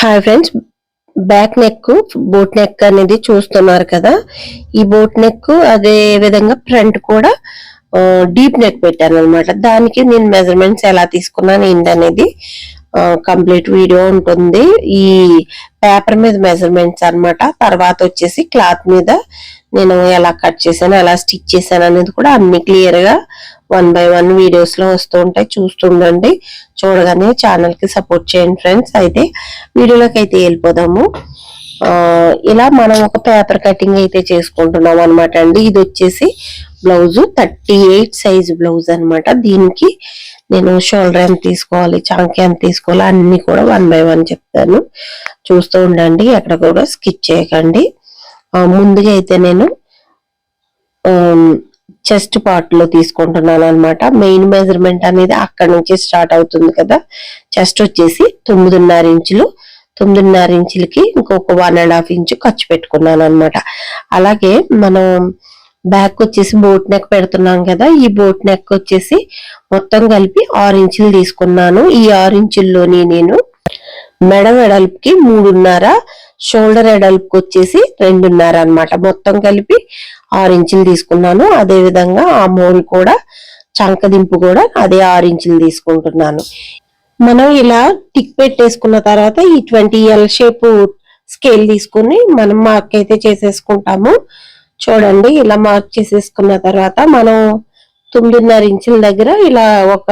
Hi friends back neck boat neck అనేది చూస్తున్నారు కదా. ఈ బోట్ నెక్ అదే విధంగా ఫ్రంట్ కూడా డీప్ నెక్ పెట్టాను అనమాట దానికి నేను మెజర్మెంట్స్ ఎలా తీసుకున్నాను ఏంటనేది కంప్లీట్ వీడియో ఉంటుంది. ఈ పేపర్ మీద మెజర్మెంట్స్ అన్నమాట. తర్వాత వచ్చేసి క్లాత్ మీద నేను ఎలా కట్ చేశాను ఎలా స్టిచ్ చేశాను అనేది కూడా అన్ని క్లియర్గా వన్ బై వన్ వీడియోస్లో వస్తూ ఉంటాయి. చూస్తుండండి. చూడగానే ఛానల్కి సపోర్ట్ చేయండి ఫ్రెండ్స్ అయితే వీడియోలోకి అయితే వెళ్ళిపోదాము. ఇలా మనం ఒక పేపర్ కటింగ్ అయితే చేసుకుంటున్నాం అనమాట అండి. ఇది వచ్చేసి blouse thirty eight size blouse అనమాట దీనికి నేను షోల్డర్ ఎంత తీసుకోవాలి చాంకి ఎంత తీసుకోవాలి అన్ని కూడా వన్ బై వన్ చెప్తాను. చూస్తూ ఉండండి. ఎక్కడ కూడా స్కిచ్ చేయకండి. ముందుగా అయితే నేను చెస్ట్ పార్ట్లో తీసుకుంటున్నాను అనమాట మెయిన్ మెజర్మెంట్ అనేది అక్కడ నుంచి స్టార్ట్ అవుతుంది కదా. చెస్ట్ వచ్చేసి తొమ్మిదిన్నర ఇంచులు తొమ్మిదిన్నర ఇంచులకి ఇంకొక వన్ అండ్ హాఫ్ ఇంచు ఖర్చు పెట్టుకున్నాను అనమాట అలాగే మనం బ్యాక్ వచ్చేసి బోట్ నెక్ పెడుతున్నాం కదా. ఈ బోట్ నెక్ వచ్చేసి మొత్తం కలిపి ఆరు ఇంచులు తీసుకున్నాను. ఈ ఆరు ఇంచుల్లోని నేను మెడ వెడల్పుకి మూడున్నర షోల్డర్ ఎడల్పుకి వచ్చేసి రెండున్నర అనమాట మొత్తం కలిపి ఆరు ఇంచులు తీసుకున్నాను. అదే విధంగా ఆ మోల్ కూడా చంకదింపు కూడా అదే ఆరు ఇంచులు తీసుకుంటున్నాను. మనం ఇలా టిక్ పెట్టేసుకున్న తర్వాత ఈ ట్వంటీ ఎల్ షేప్ స్కేల్ తీసుకుని మనం మార్క్ అయితే చేసేసుకుంటాము. చూడండి ఇలా మార్క్ చేసేసుకున్న తర్వాత మనం తొమ్మిదిన్నర ఇంచుల దగ్గర ఇలా ఒక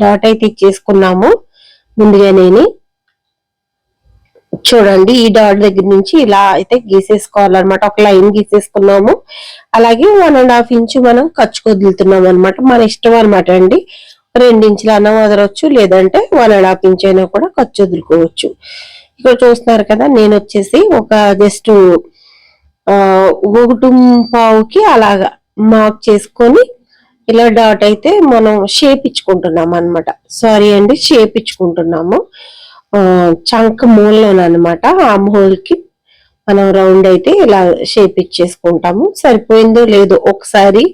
డాట్ అయితే ఇచ్చేసుకున్నాము. ముందుగానేని చూడండి ఈ డాట్ దగ్గర నుంచి ఇలా అయితే గీసేసుకోవాలన్నమాట. ఒక లైన్ గీసేసుకున్నాము. అలాగే వన్ అండ్ హాఫ్ ఇంచు మనం కచ్చుకొదులుతున్నాం వదులుతున్నాం అనమాట మన ఇష్టం అనమాట అండి. రెండించులన్నా వదలవచ్చు లేదంటే వన్ అండ్ హాఫ్ ఇంచ్ అయినా కూడా ఖర్చు వదులుకోవచ్చు. ఇక్కడ చూస్తున్నారు కదా నేను వచ్చేసి ఒక జస్ట్ ఒకటి పావుకి అలాగా మార్క్ చేసుకొని ఇలా డాట్ అయితే మనం షేప్ ఇచ్చుకుంటున్నాం అనమాట సారీ అండి షేప్ ఇచ్చుకుంటున్నాము. చంక్ చంక మూలలోనమాట ఆ మూలకి మనం రౌండ్ అయితే ఇలా షేప్ ఇచ్చేసుకుంటాము. సరిపోయిందో లేదో ఒకసారి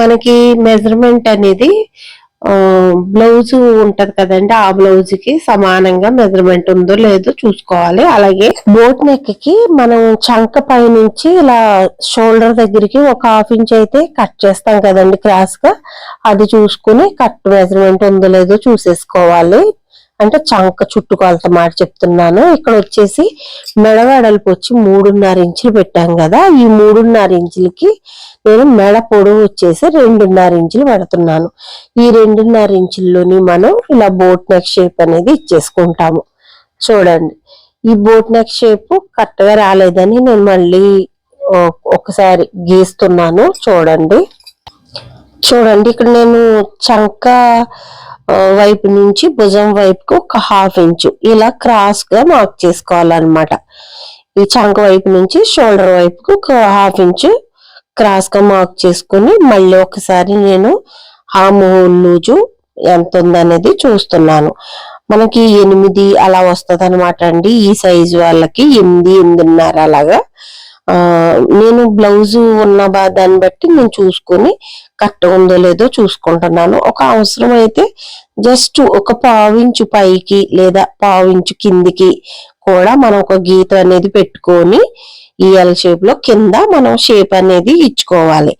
మనకి మెజర్మెంట్ అనేది బ్లౌజ్ ఉంటది కదండి ఆ బ్లౌజ్కి సమానంగా మెజర్మెంట్ ఉందో లేదో చూసుకోవాలి. అలాగే బోట్ నెక్కి మనం చంక పై నుంచి ఇలా షోల్డర్ దగ్గరికి ఒక హాఫ్ ఇంచ్ అయితే కట్ చేస్తాం కదండి క్రాస్గా. అది చూసుకుని కట్ మెజర్మెంట్ ఉందో లేదో చూసేసుకోవాలి. అంటే చంక చుట్టుకొలత మాట చెప్తున్నాను. ఇక్కడ వచ్చేసి మెడ వెడల్పు వచ్చి మూడున్నర ఇంచులు పెట్టాం కదా. ఈ మూడున్నర ఇంచులకి నేను మెడ పొడవు వచ్చేసి రెండున్నర ఇంచులు పెడుతున్నాను. ఈ రెండున్నర ఇంచుల్లోని మనం ఇలా బోట్ నెక్ షేప్ అనేది ఇచ్చేసుకుంటాము. చూడండి. ఈ బోట్ నెక్ షేప్ కరెక్ట్గా రాలేదని నేను మళ్ళీ ఒకసారి గీస్తున్నాను. చూడండి. చూడండి. ఇక్కడ నేను చంక వైపు నుంచి భుజం వైపుకు ఒక హాఫ్ ఇంచు ఇలా క్రాస్గా మార్క్ చేసుకోవాలన్నమాట. ఈ చంక వైపు నుంచి షోల్డర్ వైపుకు ఒక హాఫ్ ఇంచు క్రాస్గా మార్క్ చేసుకుని మళ్ళీ ఒకసారి నేను ఆ లూజు ఎంత ఉందనేది చూస్తున్నాను. మనకి ఎనిమిది అలా వస్తుంది అనమాట అండి. ఈ సైజు వాళ్ళకి ఎనిమిది ఎనిమిదిన్నర అలాగా నేను బ్లౌజ్ ఉన్న దాన్ని బట్టి నేను చూసుకొని కరెక్ట్ ఉందో లేదో చూసుకుంటున్నాను. ఒక అవసరం అయితే జస్ట్ ఒక పావించు పైకి లేదా పావించు కిందికి కూడా మనం ఒక గీత అనేది పెట్టుకొని ఈ ఎల్ షేప్లో కింద మనం షేప్ అనేది ఇచ్చుకోవాలి.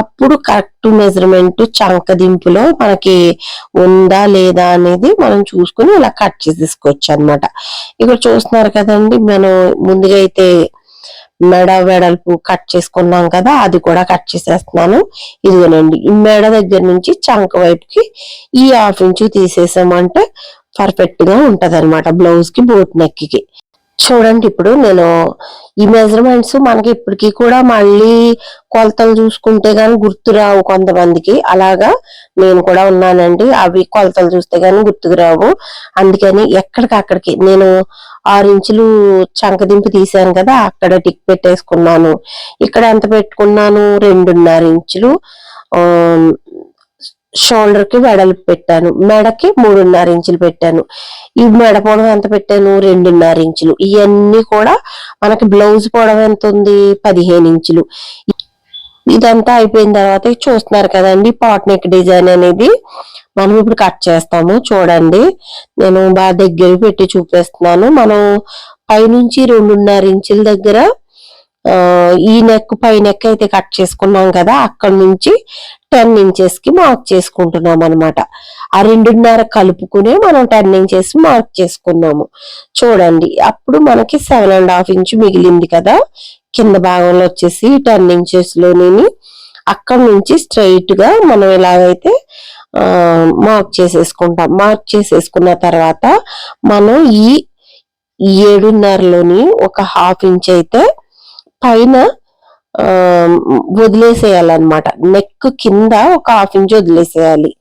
అప్పుడు కరెక్ట్ మెజర్మెంట్ చంకదింపులో మనకి ఉందా లేదా అనేది మనం చూసుకుని ఇలా కట్ చేసేసుకోవచ్చు అన్నమాట. ఇక్కడ చూస్తున్నారు కదండి మనం ముందుగా అయితే మెడ వెడల్పు కట్ చేసుకున్నాం కదా అది కూడా కట్ చేసేస్తున్నాను. ఇదిగోనండి ఈ మెడ దగ్గర నుంచి చంక వైపుకి ఈ హాఫ్ ఇంచు తీసేసామంటే పర్ఫెక్ట్గా ఉంటది అనమాట బ్లౌజ్కి బోట్ నెక్కి. చూడండి ఇప్పుడు నేను ఈ మెజర్మెంట్స్ మనకి ఇప్పటికీ కూడా మళ్ళీ కొలతలు చూసుకుంటే గాని గుర్తురావు కొంతమందికి. అలాగా నేను కూడా ఉన్నానండి అవి కొలతలు చూస్తే గాని గుర్తుకు రావు. అందుకని ఎక్కడికక్కడికి నేను ఆరు ఇంచులు చంకదింపు తీసాను కదా అక్కడ టిక్ పెట్టేసుకున్నాను. ఇక్కడ ఎంత పెట్టుకున్నాను? రెండున్నర ఇంచులు. షోల్డర్కి వెడల్పు పెట్టాను. మెడకి మూడున్నర ఇంచులు పెట్టాను. ఈ మెడ పొడవు ఎంత పెట్టాను? రెండున్నర ఇంచులు. ఇవన్నీ కూడా మనకి బ్లౌజ్ పొడవు ఎంత ఉంది? పదిహేను ఇంచులు. ఇదంతా అయిపోయిన తర్వాత చూస్తున్నారు కదండి పాట్ నెక్ డిజైన్ అనేది. మనం ఇప్పుడు కట్ చేస్తాము. చూడండి. నేను బాగా దగ్గర పెట్టి చూపిస్తున్నాను. మనం పైనుంచి రెండున్నర ఇంచుల దగ్గర ఈ నెక్ పై నెక్ అయితే కట్ చేసుకున్నాం కదా అక్కడ నుంచి టెన్ ఇంచెస్కి మార్క్ చేసుకుంటున్నాం అనమాట ఆ రెండున్నర కలుపుకునే మనం టెన్ ఇంచెస్ మార్క్ చేసుకున్నాము. చూడండి. అప్పుడు మనకి సెవెన్ అండ్ హాఫ్ ఇంచ్ మిగిలింది కదా. కింద భాగంలో వచ్చేసి టెన్ ఇంచెస్లోని అక్కడ నుంచి స్ట్రైట్గా మనం ఎలాగైతే మార్క్ చేసేసుకుంటాం. మార్క్ చేసేసుకున్న తర్వాత మనం ఈ ఏడున్నరలోని ఒక హాఫ్ ఇంచ్ అయితే పైన వదిలేసేయాలన్నమాట. నెక్ కింద ఒక హాఫ్ ఇంచ్ వదిలేసేయాలి.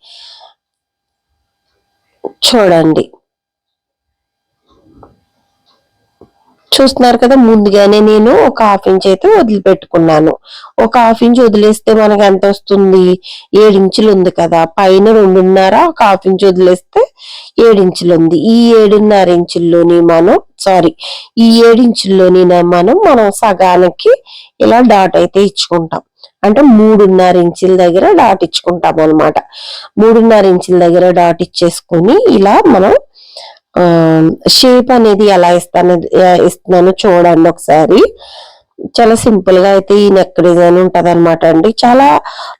చూడండి. చూస్తున్నారు కదా ముందుగానే నేను ఒక హాఫ్ ఇంచ్ అయితే వదిలిపెట్టుకున్నాను. ఒక హాఫ్ ఇంచ్ వదిలేస్తే మనకి ఎంత వస్తుంది? ఏడించులు ఉంది కదా పైన రెండున్నర ఒక హాఫ్ ఇంచ్ వదిలేస్తే ఏడించులు ఉంది. ఈ ఏడున్నర ఇంచుల్లోని మనం సారీ ఈ ఏడించుల్లోని మనం మనం సగానికి ఇలా డాట్ అయితే ఇచ్చుకుంటాం. అంటే మూడున్నర ఇంచుల దగ్గర డాట్ ఇచ్చుకుంటాం అనమాట మూడున్నర ఇంచుల దగ్గర డాట్ ఇచ్చేసుకొని ఇలా మనం షేప్ అనేది ఎలా ఇస్తాను ఇస్తున్నాను చూడండి ఒకసారి. చాలా సింపుల్గా అయితే ఈ నెక్ డిజైన్ ఉంటది అనమాట అండి. చాలా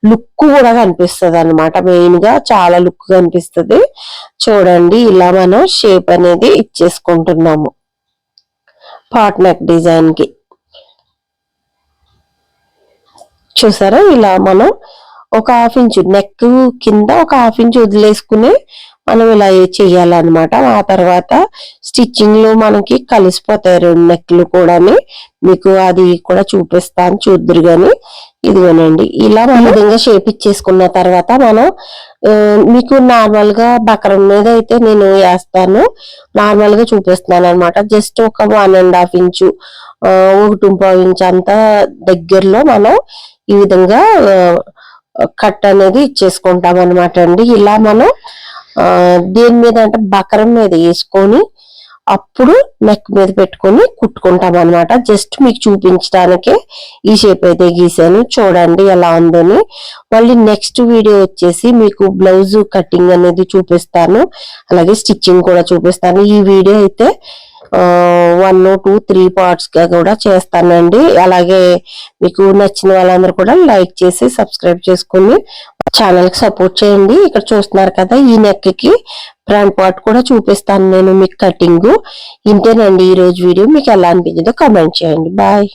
లుక్ కూడా కనిపిస్తుంది అనమాట మెయిన్గా చాలా లుక్ కనిపిస్తుంది. చూడండి ఇలా మనం షేప్ అనేది ఇచ్చేసుకుంటున్నాము. పాట్ నెక్ డిజైన్కి. చూసారా? ఇలా మనం ఒక హాఫ్ ఇంచు నెక్ కింద ఒక హాఫ్ ఇంచ్ వదిలేసుకుని మనం ఇలా చేయాలన్నమాట. ఆ తర్వాత స్టిచ్చింగ్లో మనకి కలిసిపోతాయి రెండు నెక్లు కూడా మీకు అది కూడా చూపిస్తాను చూద్దరు గాని. ఇదిగోనండి. ఇలా మన విధంగా షేప్ ఇచ్చేసుకున్న తర్వాత మనం మీకు నార్మల్గా బకరం మీద అయితే నేను వేస్తాను. నార్మల్గా చూపిస్తున్నాను అనమాట జస్ట్ ఒక వన్ అండ్ హాఫ్ ఇంచు ఒకటి పావు ఇంచ్ అంతా దగ్గరలో మనం ఈ విధంగా కట్ అనేది ఇచ్చేసుకుంటాం అనమాట అండి. ఇలా మనం దేని మీద అంటే బకరం మీద వేసుకొని అప్పుడు నెక్ మీద పెట్టుకొని కుట్టుకుంటాం అనమాట జస్ట్ మీకు చూపించడానికే ఈ షేప్ అయితే గీసాను. చూడండి ఎలా ఉందని. మళ్ళీ నెక్స్ట్ వీడియో వచ్చేసి మీకు బ్లౌజ్ కటింగ్ అనేది చూపిస్తాను. అలాగే స్టిచ్చింగ్ కూడా చూపిస్తాను. ఈ వీడియో అయితే వన్ టూ త్రీ పార్ట్స్గా కూడా చేస్తానండి. అలాగే మీకు నచ్చిన వాళ్ళందరూ కూడా లైక్ చేసి సబ్స్క్రైబ్ చేసుకుని ఛానల్కి సపోర్ట్ చేయండి. ఇక్కడ చూస్తున్నారు కదా ఈ నెక్కి ఫ్రంట్ పార్ట్ కూడా చూపిస్తాను నేను మీకు కటింగ్. ఇంతేనండి ఈ రోజు వీడియో. మీకు ఎలా అనిపించిందో కమెంట్ చేయండి. బాయ్